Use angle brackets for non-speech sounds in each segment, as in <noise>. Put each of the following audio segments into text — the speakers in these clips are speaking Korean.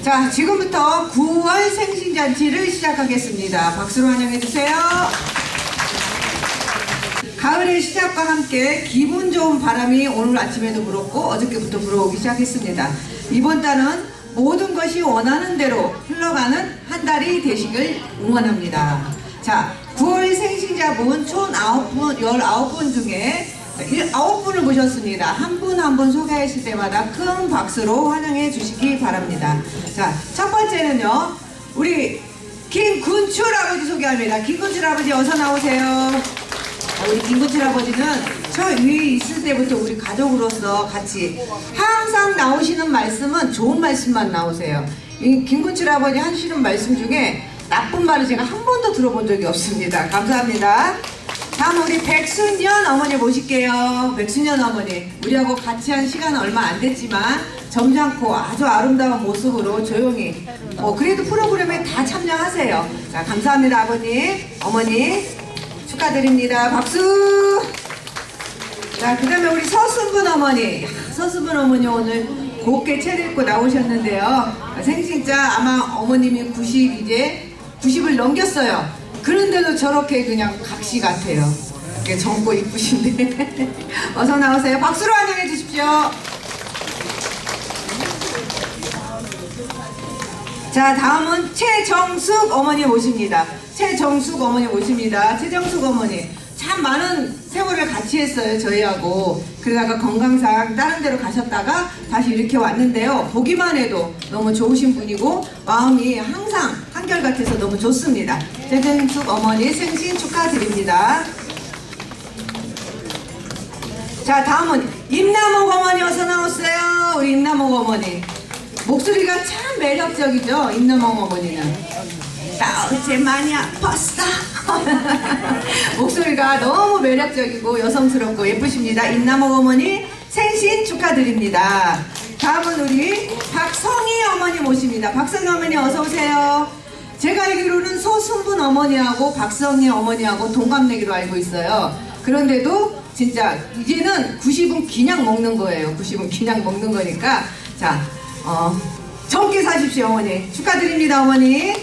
자, 지금부터 9월 생신잔치를 시작하겠습니다. 박수로 환영해주세요. 가을의 시작과 함께 기분 좋은 바람이 오늘 아침에도 불었고 어저께부터 불어오기 시작했습니다. 이번 달은 모든 것이 원하는 대로 흘러가는 한 달이 되시길 응원합니다. 자, 9월 생신자분 총 9분, 19분 중에 9분을 모셨습니다. 한 분 한 분 소개하실 때마다 큰 박수로 환영해 주시기 바랍니다. 자, 첫 번째는요, 우리 김군출 아버지 소개합니다. 김군출 아버지 어서 나오세요. 어, 우리 김군칠 아버지는 저 위에 있을 때부터 우리 가족으로서 같이 항상 나오시는 말씀은 좋은 말씀만 나오세요. 이 김군칠 아버지 하시는 말씀 중에 나쁜 말을 제가 한 번도 들어본 적이 없습니다. 감사합니다. 다음 우리 백순년 어머니 모실게요. 백순년 어머니. 우리하고 같이 한 시간은 얼마 안 됐지만 점잖고 아주 아름다운 모습으로 조용히 어, 그래도 프로그램에 다 참여하세요. 자, 감사합니다 아버님. 어머니. 축하드립니다. 박수! 자, 그 다음에 우리 서순분 어머니. 야, 서순분 어머니 오늘 곱게 차려입고 나오셨는데요. 생신자 아마 어머님이 90 이제 90을 넘겼어요. 그런데도 저렇게 그냥 각시 같아요. 이렇게 젊고 이쁘신데. <laughs> 어서 나오세요. 박수로 환영해 주십시오. 자, 다음은 최정숙 어머니 모십니다. 최정숙 어머니 모십니다. 최정숙 어머니. 참 많은 세월을 같이 했어요, 저희하고. 그러다가 건강상 다른 데로 가셨다가 다시 이렇게 왔는데요. 보기만 해도 너무 좋으신 분이고, 마음이 항상 한결같아서 너무 좋습니다. 최정숙 어머니 생신 축하드립니다. 자, 다음은 임남옥 어머니 어서 나오세요. 우리 임남옥 어머니. 목소리가 참 매력적이죠, 임남옥 어머니는. 나 어제 많이 아팠어. <laughs> 목소리가 너무 매력적이고 여성스럽고 예쁘십니다. 임남옥 어머니 생신 축하드립니다. 다음은 우리 박성희 어머니 모십니다. 박성희 어머니 어서 오세요. 제가 알기로는 소순분 어머니하고 박성희 어머니하고 동갑내기로 알고 있어요. 그런데도 진짜 이제는 90은 그냥 먹는 거예요. 90은 그냥 먹는 거니까 자, 어, 젊게 사십시오 어머니. 축하드립니다 어머니.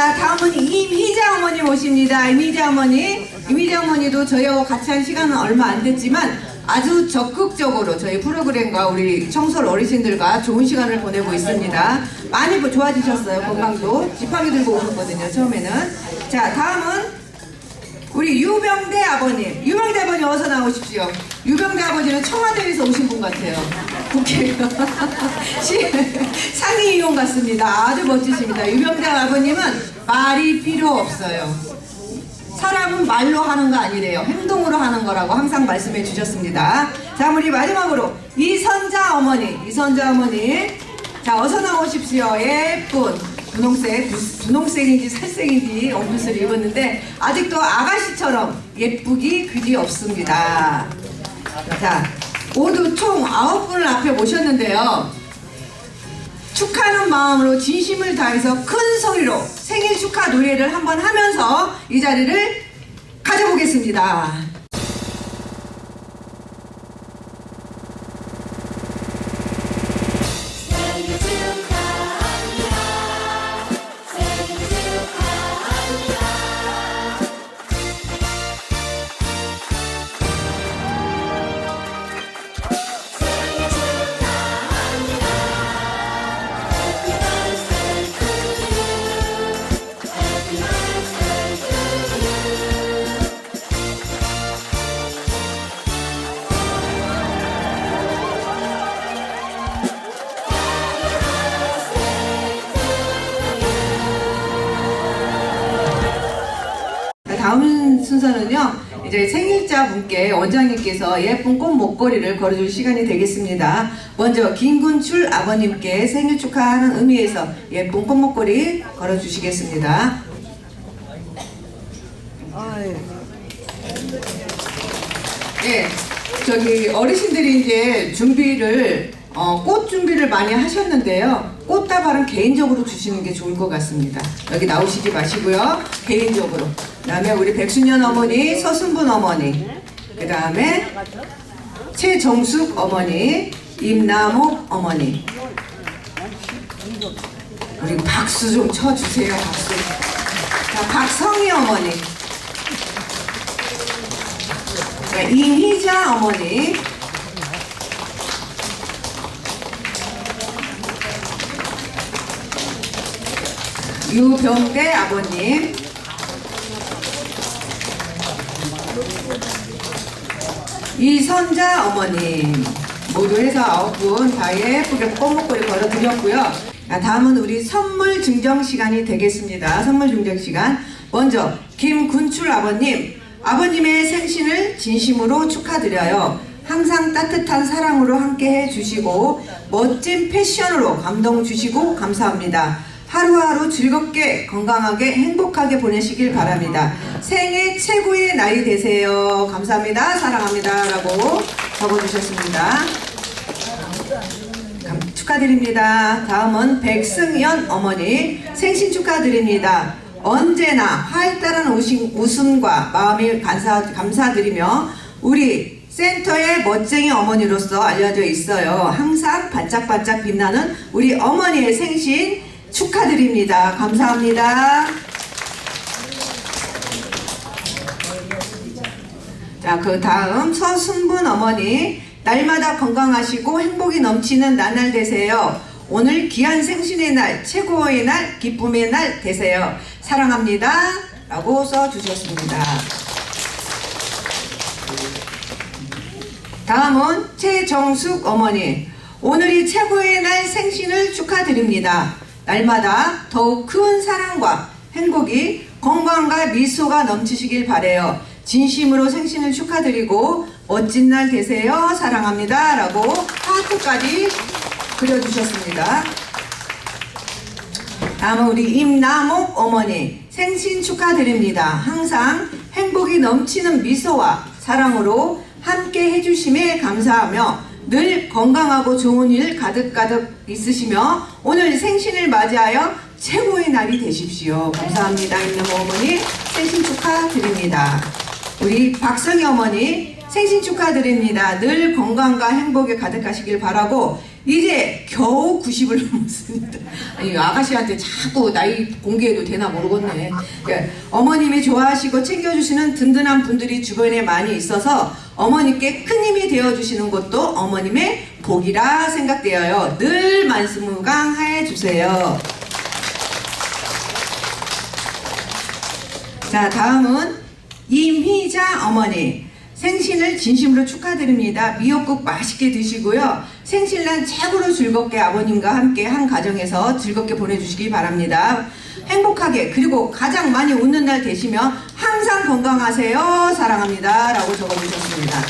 자, 다음은 임희자 어머니 모십니다. 임희자 어머니. 임희자 어머니도 저희하고 같이 한 시간은 얼마 안 됐지만 아주 적극적으로 저희 프로그램과 우리 청솔 어르신들과 좋은 시간을 보내고 있습니다. 많이 뭐 좋아지셨어요, 건강도. 지팡이 들고 오셨거든요, 처음에는. 자, 다음은 우리 유병대 아버님. 유병대 아버님 어서 나오십시오. 유병대 아버지는 청와대에서 오신 분 같아요. 국회 <laughs> 시- 상위 이용 같습니다. 아주 멋지십니다. 유병대 아버님은 말이 필요 없어요. 사람은 말로 하는 거 아니래요. 행동으로 하는 거라고 항상 말씀해 주셨습니다. 자, 우리 마지막으로 이선자 어머니. 이선자 어머니. 자, 어서 나오십시오. 예쁜 분홍색, 분홍색인지 살색인지 옷을 입었는데 아직도 아가씨처럼 예쁘기 그지 없습니다. 자, 모두 총 아홉 분을 앞에 모셨는데요. 축하하는 마음으로 진심을 다해서 큰 소리로 생일 축하 노래를 한번 하면서 이 자리를 가져보겠습니다. 이제 생일자 분께 원장님께서 예쁜 꽃 목걸이를 걸어줄 시간이 되겠습니다. 먼저 김군출 아버님께 생일 축하하는 의미에서 예쁜 꽃 목걸이 걸어주시겠습니다. 예, 저기 어르신들이 이제 준비를 어, 꽃 준비를 많이 하셨는데요. 꽃다발은 개인적으로 주시는 게 좋을 것 같습니다. 여기 나오시지 마시고요. 개인적으로. 그 다음에 우리 백순년 어머니, 서순분 어머니, 그 다음에 최정숙 어머니, 임남옥 어머니. 우리 박수 좀 쳐주세요, 박수. 자, 박성희 어머니. 자, 이희자 어머니. 유병대 아버님. 이선자 어머님 모두 해서 아홉 분 다 예쁘게 꽃목걸이 걸어드렸고요. 자, 다음은 우리 선물 증정 시간이 되겠습니다. 선물 증정 시간. 먼저 김군출 아버님, 아버님의 생신을 진심으로 축하드려요. 항상 따뜻한 사랑으로 함께 해주시고 멋진 패션으로 감동 주시고 감사합니다. 하루하루 즐겁게 건강하게 행복하게 보내시길 바랍니다. 생애 최고의 나이 되세요. 감사합니다. 사랑합니다. 라고 적어주셨습니다. 감- 축하드립니다. 다음은 백승연 어머니 생신 축하드립니다. 언제나 활달한 웃음, 웃음과 마음이 감사, 감사드리며 우리 센터의 멋쟁이 어머니로서 알려져 있어요. 항상 반짝반짝 빛나는 우리 어머니의 생신 축하드립니다. 감사합니다. 자, 그 다음 서순분 어머니 날마다 건강하시고 행복이 넘치는 나날 되세요. 오늘 귀한 생신의 날, 최고의 날, 기쁨의 날 되세요. 사랑합니다. 라고 써주셨습니다. 다음은 최정숙 어머니. 오늘이 최고의 날 생신을 축하드립니다. 날마다 더욱 큰 사랑과 행복이 건강과 미소가 넘치시길 바래요. 진심으로 생신을 축하드리고 멋진 날 되세요. 사랑합니다. 라고 하트까지 그려주셨습니다. 다음은 우리 임나목 어머니 생신 축하드립니다. 항상 행복이 넘치는 미소와 사랑으로 함께 해주심에 감사하며 늘 건강하고 좋은 일 가득가득 있으시며 오늘 생신을 맞이하여 최고의 날이 되십시오. 감사합니다. 임나목 어머니 생신 축하드립니다. 우리 박성희 어머니 생신 축하드립니다. 늘 건강과 행복에 가득하시길 바라고 이제 겨우 90을 넘었습니다. 아니 아가씨한테 자꾸 나이 공개해도 되나 모르겠네. 그러니까 어머님이 좋아하시고 챙겨주시는 든든한 분들이 주변에 많이 있어서 어머님께 큰 힘이 되어주시는 것도 어머님의 복이라 생각되어요. 늘 만수무강해 주세요. 자, 다음은 임희자 어머니. 생신을 진심으로 축하드립니다. 미역국 맛있게 드시고요. 생신날 최고로 즐겁게 아버님과 함께 한 가정에서 즐겁게 보내주시기 바랍니다. 행복하게 그리고 가장 많이 웃는 날 되시며 항상 건강하세요. 사랑합니다. 라고 적어주셨습니다.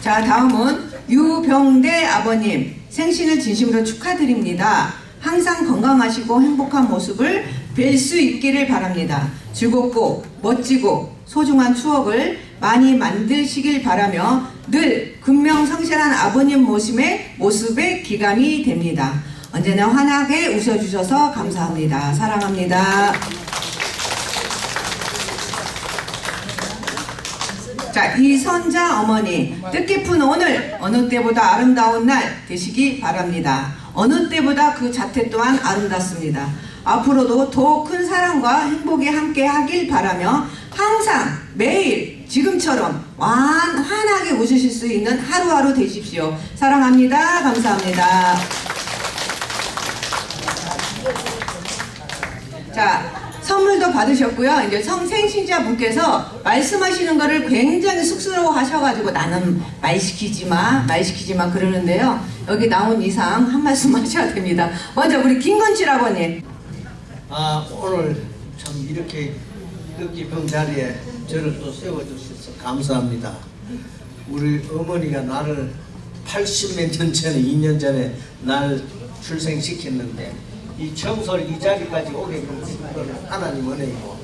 자, 다음은 유병대 아버님 생신을 진심으로 축하드립니다. 항상 건강하시고 행복한 모습을 뵐 수 있기를 바랍니다. 즐겁고 멋지고 소중한 추억을 많이 만드시길 바라며 늘 근명성실한 아버님 모습에 모습에 기감이 됩니다. 언제나 환하게 웃어주셔서 감사합니다. 사랑합니다. 자, 이 선자 어머니, 뜻깊은 오늘, 어느 때보다 아름다운 날 되시기 바랍니다. 어느 때보다 그 자태 또한 아름답습니다. 앞으로도 더큰 사랑과 행복이 함께 하길 바라며 항상 매일 지금처럼 완, 환하게 웃으실 수 있는 하루하루 되십시오. 사랑합니다. 감사합니다. 자, 선물도 받으셨고요. 이제 성생신자 분께서 말씀하시는 거를 굉장히 쑥스러워 하셔가지고 나는 말 시키지 마, 말 시키지 마 그러는데요. 여기 나온 이상 한 말씀 <laughs> 하셔야 됩니다. 먼저 우리 김건칠 아버님. 아 오늘 참 이렇게 뜻깊은 자리에 저를 또 세워주셔서 감사합니다. 우리 어머니가 나를 80몇 년 전에 2년 전에 날 출생시켰는데 이 청솔 이 자리까지 오게 된 것은 하나님 은혜이고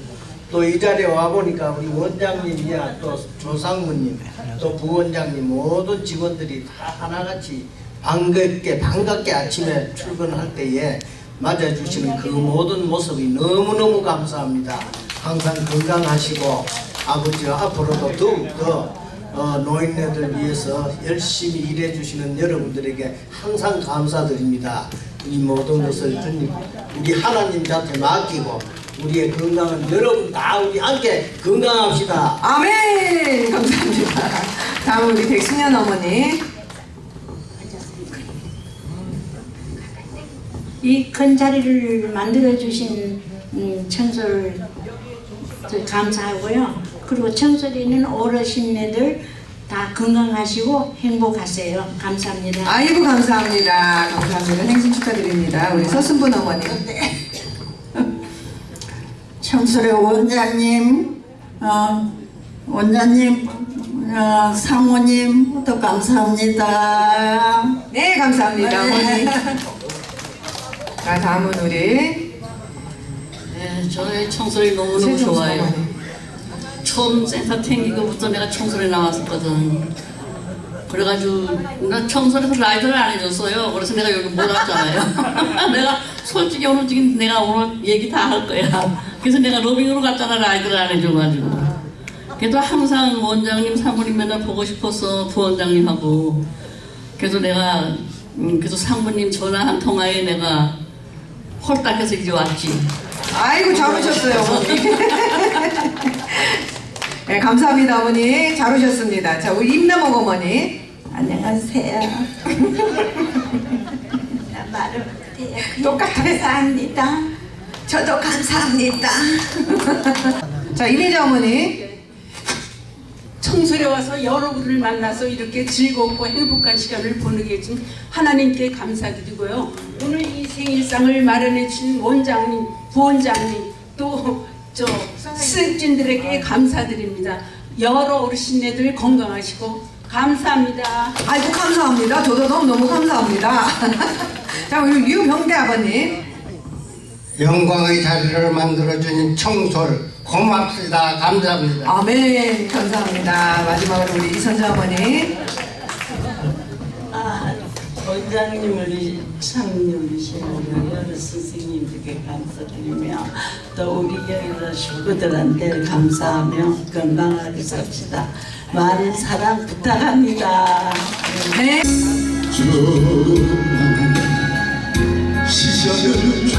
또 이 자리에 와 보니까 우리 원장님이야 또 조상무님 또 부원장님 모든 직원들이 다 하나같이 반갑게 반갑게 아침에 출근할 때에 맞아주시는 그 모든 모습이 너무너무 감사합니다. 항상 건강하시고 아버지와 앞으로도 더욱더 어, 노인네들 위해서 열심히 일해 주시는 여러분들에게 항상 감사드립니다. 이 모든 것을 주님 우리 하나님 자체 맡기고 우리의 건강은 여러분 다 우리 함께 건강합시다. 아멘! 감사합니다. 다음 우리 백승현 어머니. 이 큰 자리를 만들어 주신 음, 저 감사하고요. 그리고 있는 어르신네들 다 건강하시고 행복하세요. 감사합니다. 아이고 감사합니다. 감사합니다. 생신 축하드립니다. 우리 서순분 어머니. <laughs> 청소의 원장님, 어, 원장님, 어, 사모님, 또 감사합니다. 네 감사합니다 어머니. 자 다음은 우리 네, 저의 청소를 너무너무 좋아요. 어머니. 처음 센터 생기고부터 내가 청소를 나왔었거든. 그래가지고 나 청소에서 라이드를 안 해줬어요. 그래서 내가 여기 못 왔잖아요. <laughs> 내가 솔직히 오늘 지금 내가 오늘 얘기 다 할 거야. 그래서 내가 로빙으로 갔잖아 라이드를 안 해줘가지고. 그래도 항상 원장님, 사모님 맨날 보고 싶었어 부원장님하고. 그래서 내가 음, 그래서 상무님 전화 한 통화에 내가 홀딱해서 이제 왔지. 아이고 어머니. <laughs> 네 감사합니다 어머니. 잘 오셨습니다. 자 우리 임남옥 어머니. 안녕하세요. <laughs> 말을 똑같아. 감사합니다. 저도 감사합니다. 자 이미자 어머니. 청소에 와서 여러분을 만나서 이렇게 즐겁고 행복한 시간을 보내게 해준 하나님께 감사드리고요. 오늘 이 생일상을 마련해 주신 원장님, 부원장님, 또 저 스승진들에게 감사드립니다. 여러 어르신네들 건강하시고 감사합니다. 아이고 감사합니다. 저도 너무 너무 감사합니다. <laughs> 자 우리 유병대 아버님. 영광의 자리를 만들어주신 청솔 고맙습니다. 감사합니다. 아멘 감사합니다. 마지막으로 우리 이선자 어머니. 아, 원장님을 여러 선생님들께 감사드리며 또 우리 여러 식구들한테 감사하며 건강하게 삽시다. 많은 사랑 부탁합니다. 네. 시선을 줘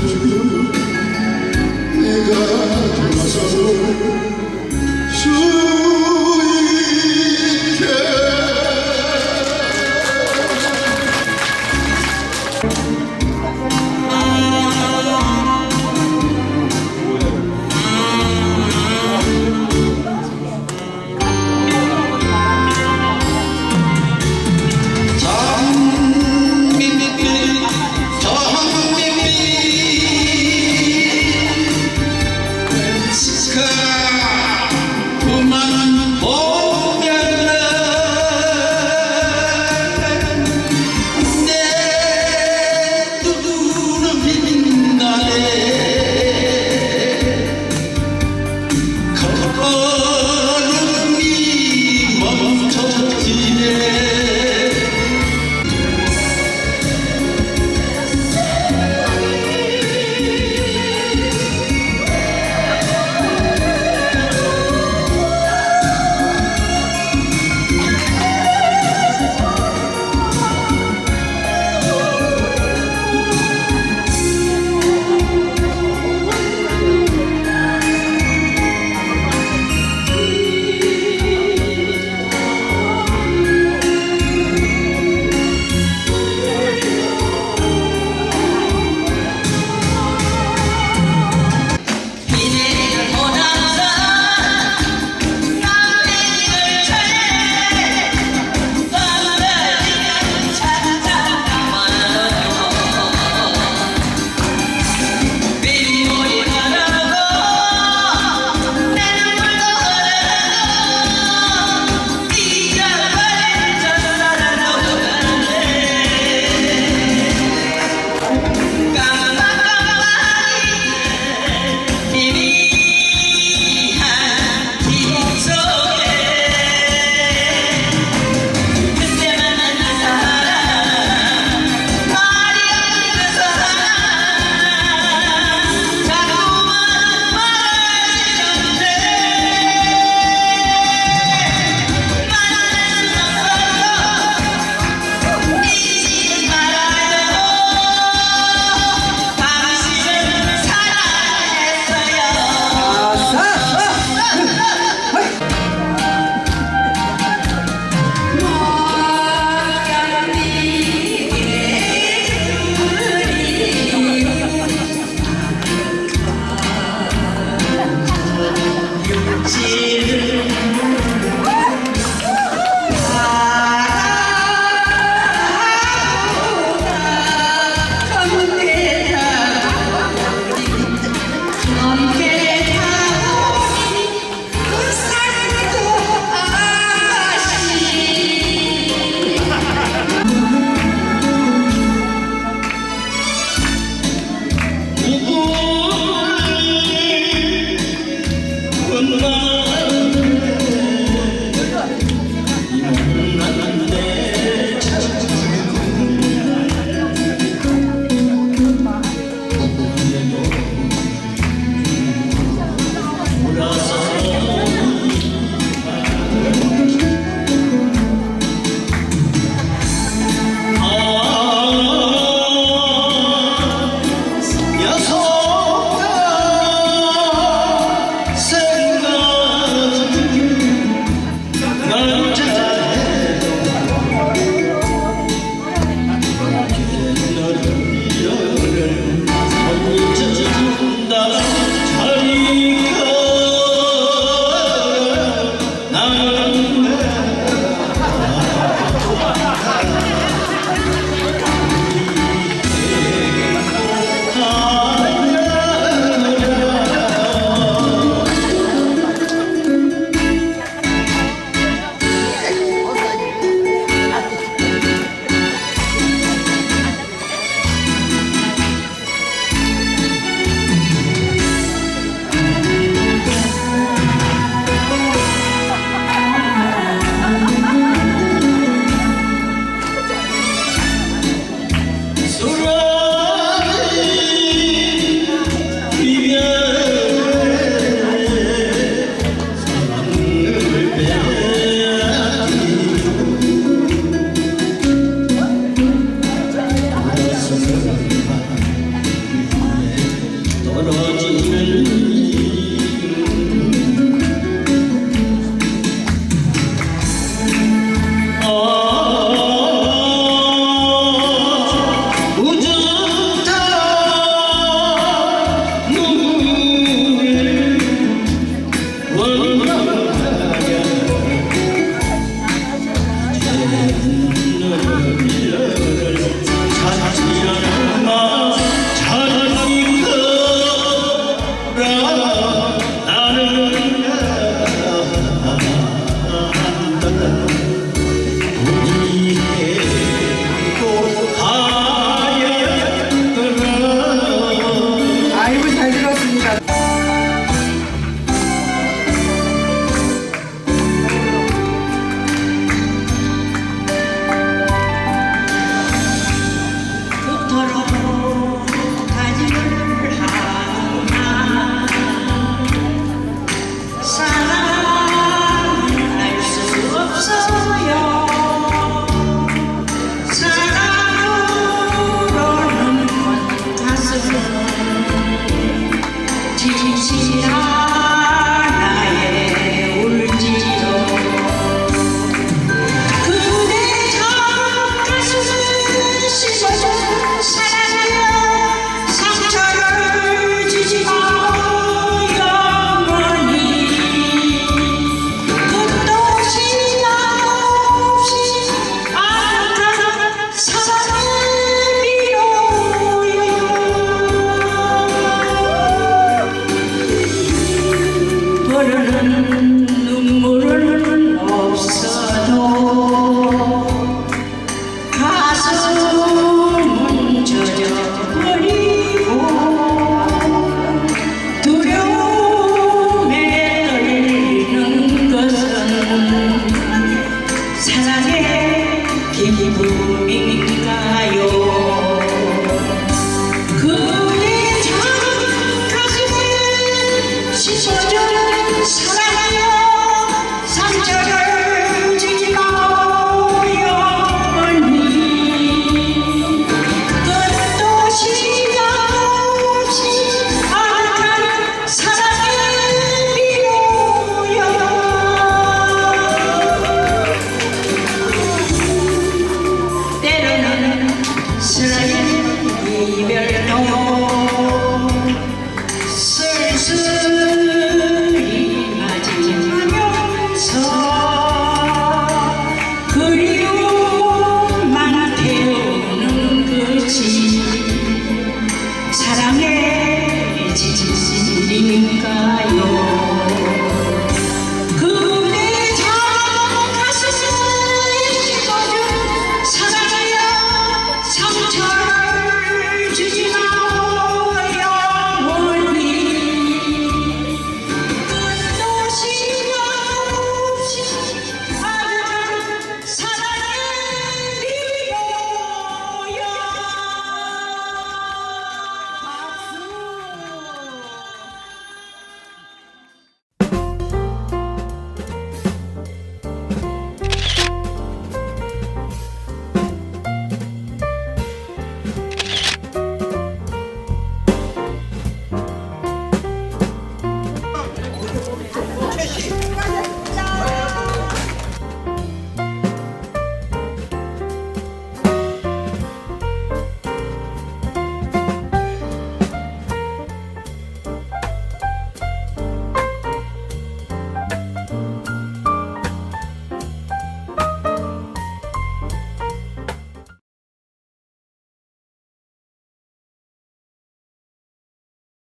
내가 돌아서 수